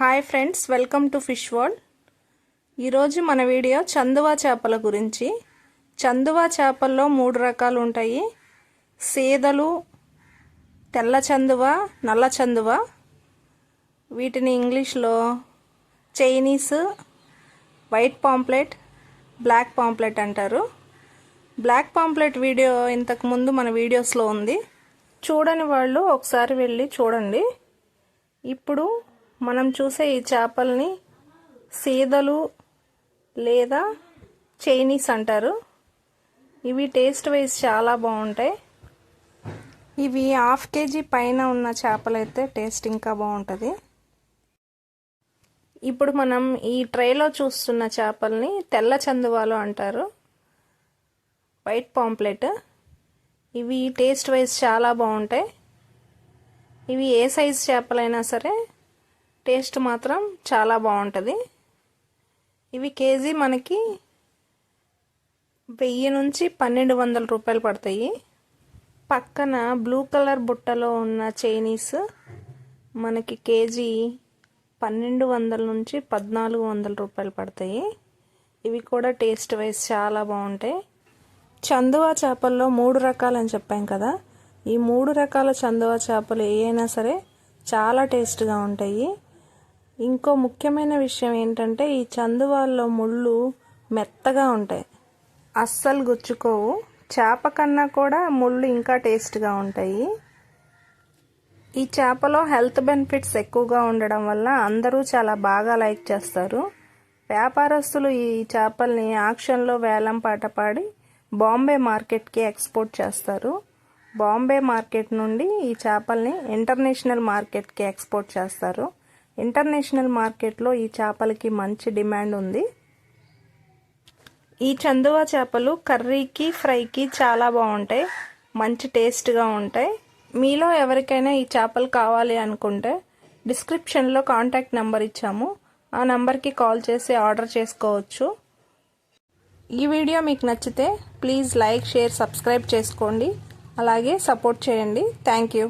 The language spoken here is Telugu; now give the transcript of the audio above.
Hi friends welcome to fish world ఈరోజు మన వీడియో చందువా చేపల గురించి. చందువా చేపల్లో మూడు రకాలు ఉంటాయి. సీదలు తెల్ల చందువ నల్ల చందువ. వీటిని ఇంగ్లీష్లో Chinese white pomfret black pomfret అంటారు. బ్లాక్ పాంప్లెట్ వీడియో ఇంతకుముందు మన వీడియోస్లో ఉంది. చూడని వాళ్ళు ఒకసారి వెళ్ళి చూడండి. ఇప్పుడు మనం చూసే ఈ చేపల్ని సీదలు లేదా చైనీస్ అంటారు. ఇవి టేస్ట్ వైజ్ చాలా బాగుంటాయి. ఇవి హాఫ్ కేజీ పైన ఉన్న చేపలైతే టేస్ట్ ఇంకా బాగుంటుంది. ఇప్పుడు మనం ఈ ట్రేలో చూస్తున్న చేపల్ని తెల్ల చందువాలు అంటారు. White pomfret. ఇవి టేస్ట్ వైజ్ చాలా బాగుంటాయి. ఇవి ఏ సైజ్ చేపలైనా సరే టేస్ట్ మాత్రం చాలా బాగుంటుంది. ఇవి కేజీ మనకి వెయ్యి నుంచి పన్నెండు వందల రూపాయలు పడతాయి. పక్కన బ్లూ కలర్ బుట్టలో ఉన్న చైనీస్ మనకి కేజీ పన్నెండు వందల నుంచి పద్నాలుగు వందల రూపాయలు పడతాయి. ఇవి కూడా టేస్ట్ వైజ్ చాలా బాగుంటాయి. చందువా చేపల్లో మూడు రకాలని చెప్పాం కదా. ఈ మూడు రకాల చందువా చేపలు ఏ అయినా సరే చాలా టేస్ట్గా ఉంటాయి. ఇంకో ముఖ్యమైన విషయం ఏంటంటే ఈ చందువాల్లో ముళ్ళు మెత్తగా ఉంటాయి. అస్సలు గుచ్చుకోవు. చేప కన్నా కూడా ముళ్ళు ఇంకా టేస్ట్గా ఉంటాయి. ఈ చేపలో హెల్త్ బెనిఫిట్స్ ఎక్కువగా ఉండడం వల్ల అందరూ చాలా బాగా లైక్ చేస్తారు. వ్యాపారస్తులు ఈ చేపల్ని ఆక్షన్లో వేలం పాట పాడి బాంబే మార్కెట్కి ఎక్స్పోర్ట్ చేస్తారు. బాంబే మార్కెట్ నుండి ఈ చేపల్ని ఇంటర్నేషనల్ మార్కెట్కి ఎక్స్పోర్ట్ చేస్తారు. ఇంటర్నేషనల్ మార్కెట్లో ఈ చేపలకి మంచి డిమాండ్ ఉంది. ఈ చందువా చేపలు కర్రీకి ఫ్రైకి చాలా బాగుంటాయి. మంచి టేస్ట్గా ఉంటాయి. మీలో ఎవరికైనా ఈ చేపలు కావాలి అనుకుంటే డిస్క్రిప్షన్లో కాంటాక్ట్ నెంబర్ ఇచ్చాము. ఆ నెంబర్కి కాల్ చేసి ఆర్డర్ చేసుకోవచ్చు. ఈ వీడియో మీకు నచ్చితే ప్లీజ్ లైక్ షేర్ సబ్స్క్రైబ్ చేసుకోండి. అలాగే సపోర్ట్ చేయండి. Thank you.